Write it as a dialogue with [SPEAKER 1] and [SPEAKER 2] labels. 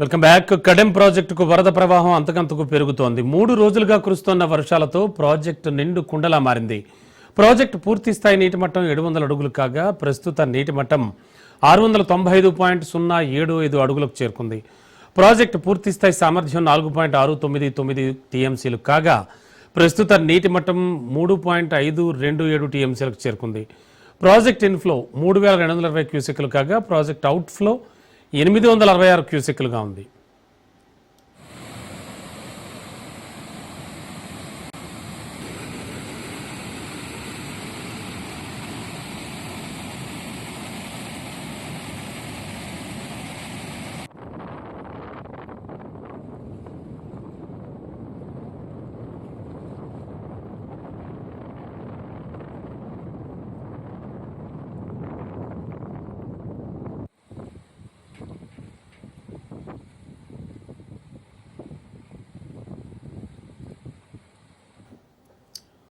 [SPEAKER 1] Welcome back. Kadem ప్రాజెక్టుకు వరద ప్రవాహం అంతకంతకు పెరుగుతోంది. మూడు రోజులుగా కురుస్తున్న వర్షాలతో ప్రాజెక్టు నిండు కుండలా మారింది. ప్రాజెక్టు పూర్తి స్థాయి నీటి మట్టం ఏడు వందల అడుగులు కాగా ప్రస్తుత నీటి మట్టం ఆరు వందల తొంభై ఐదు పాయింట్ సున్నా ఏడు ఐదు అడుగులకు చేరుకుంది. ప్రాజెక్టు పూర్తి స్థాయి సామర్థ్యం నాలుగు పాయింట్ ఆరు తొమ్మిది తొమ్మిది టీఎంసీలు కాగా ప్రస్తుత నీటి మట్టం మూడు పాయింట్ ఐదు రెండు ఏడు టీఎంసీలకు చేరుకుంది. ప్రాజెక్ట్ ఇన్ఫ్లో మూడు వేల రెండు వందల ఇరవై క్యూసెక్లు కాగా ప్రాజెక్ట్ అవుట్ఫ్లో ఎనిమిది వందల అరవై ఆరు క్యూసెక్లుగా ఉంది.